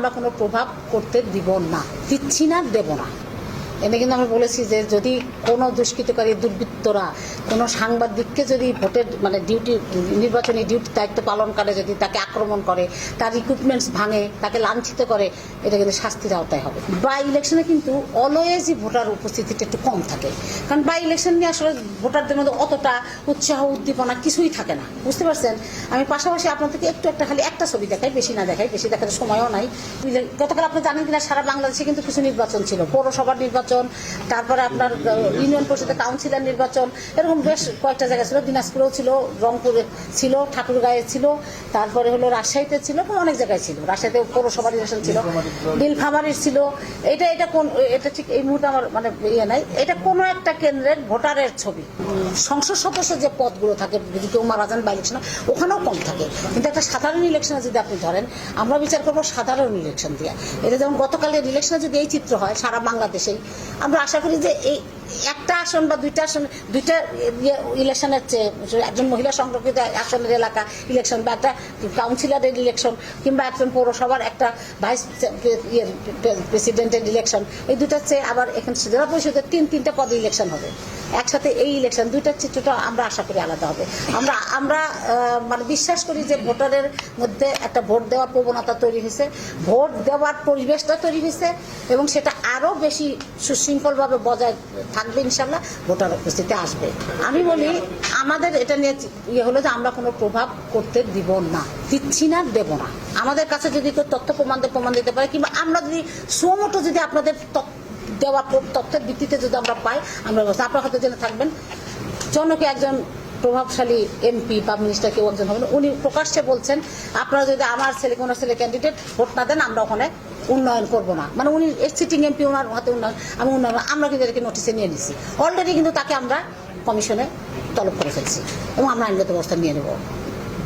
আমরা কোনো প্রভাব করতে দিব না। দিচ্ছি না দেব না। এনে কিন্তু আমি বলেছি যে যদি কোনো দুষ্কৃতকারী, দুর্বৃত্তরা কোনো সাংবাদিককে যদি ভোটের মানে ডিউটি নির্বাচনী ডিউটি দায়িত্ব পালন করে যদি তাকে আক্রমণ করে, তার ইকুইপমেন্টস ভাঙে, তাকে লাঞ্ছিত করে, এটা কিন্তু শাস্তির আওতায় হবে। বাই ইলেকশনে কিন্তু অলওয়েজই ভোটার উপস্থিতিটা একটু কম থাকে। কারণ বাই ইলেকশন নিয়ে আসলে ভোটারদের মধ্যে অতটা উৎসাহ, উদ্দীপনা কিছুই থাকে না। বুঝতে পারছেন? আমি পাশাপাশি আপনাদেরকে একটু একটা খালি একটা ছবি দেখাই, বেশি না দেখাই, বেশি দেখার সময়ও নাই। গতকাল আপনি জানেন কিনা, সারা বাংলাদেশে কিন্তু কিছু নির্বাচন ছিল। পৌরসভার নির্বাচন তারপরে আপনার ইউনিয়ন পরিষদের কাউন্সিলর নির্বাচন, এরকম বেশ কয়েকটা জায়গা ছিল, দিনাজপুরেও ছিল, রংপুরে ছিল, ঠাকুরগাঁয়ে ছিল, তারপরে হলো রাজশাহীতে ছিল অনেক জায়গায় ছিল। রাজশাহীতে পৌরসভা নির্বাচন ছিল, নীলফামারীর ছিল। এটা এটা কোন, এটা ঠিক এই মুহূর্তে আমার মানে ইয়ে নাই। এটা কোনো একটা কেন্দ্রের ভোটারের ছবি। সংসদ সদস্য যে পদগুলো থাকে, যদি কেউ মারা যান বা ইলেকশন ওখানেও কম থাকে। কিন্তু একটা সাধারণ ইলেকশনে যদি আপনি ধরেন, আমরা বিচার করব সাধারণ ইলেকশন দিয়ে। এটা যেমন গতকালের ইলেকশনে যদি এই চিত্র হয়, সারা বাংলাদেশেই আমরা আশা করি যে এই একটা আসন বা দুইটা আসন, দুইটা ইয়ে ইলেকশনের চেয়ে একজন মহিলা সংরক্ষিত আসনের এলাকা ইলেকশন বা একটা কাউন্সিলরের ইলেকশন কিংবা একজন পৌরসভার একটা ভাইস ইয়ে প্রেসিডেন্টের ইলেকশন, এই দুটার চেয়ে আবার এখানে জেলা পরিষদের তিন, তিনটা পদে ইলেকশন হবে। একসাথে এই ইলেকশন, দুইটার চিত্রটা আমরা আশা করি আলাদা হবে। আমরা আমরা মানে বিশ্বাস করি যে ভোটারের মধ্যে একটা ভোট দেওয়ার প্রবণতা তৈরি হয়েছে। ভোট দেওয়ার পরিবেশটা তৈরি হয়েছে এবং সেটা আরও বেশি সুশৃঙ্খলভাবে বজায় থাকবে ইনশাল্লাহ ভোটার উপস্থিতি আসবে। আমি বলি, আমাদের এটা নিয়ে ইয়ে হলো যে আমরা কোনো প্রভাব করতে দিব না, দিচ্ছি না, দেব না। আমাদের কাছে যদি কেউ তথ্য প্রমাণ প্রমাণ দিতে পারে, কিংবা আমরা যদি সুমোটো যদি আপনাদের দেওয়া তথ্যের ভিত্তিতে যদি আমরা পাই, আমরা আপনারা হয়তো জেনে থাকবেন, জনকে একজন প্রভাবশালী এমপি বা মিনিস্টার কেউ একজন হবেন, উনি প্রকাশ্যে বলছেন, আপনারা যদি আমার ছেলে, কোনো ছেলে ক্যান্ডিডেট ভোট না দেন, আমরা ওখানে উন্নয়ন করব না। মানে উনি সিটিং এমপি ওনার হাতে উন্নয়ন, আমি উন্নয়ন আমরা কিন্তু এটাকে নোটিশে নিয়ে নিছি। অলরেডি কিন্তু তাকে আমরা কমিশনে তলব করে ফেলছি এবং আমরা আইনগত ব্যবস্থা নিয়ে নেব।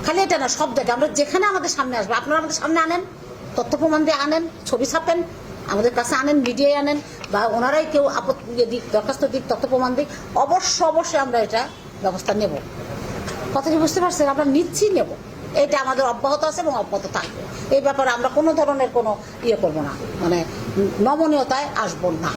খালি এটা না, সব জায়গায় আমরা যেখানে আমাদের সামনে আসবে, আপনারা আমাদের সামনে আনেন, তথ্য প্রমাণ দিয়ে আনেন, ছবি ছাপেন, আমাদের কাছে আনেন মিডিয়ায় আনেন, বা ওনারাই কেউ আপত্তি ইয়ে দিক, দরখাস্ত দিক, তথ্য প্রমাণ দিক, অবশ্য, অবশ্যই আমরা এটা ব্যবস্থা নেব। কথাটি বুঝতে পারছেন? আমরা নিচ্ছি নেব। এটা আমাদের অব্যাহত আছে এবং অব্যাহত থাকবে। এই ব্যাপারে আমরা কোনো ধরনের কোনো ইয়ে করব না। মানে নমনীয়তায় আসব না।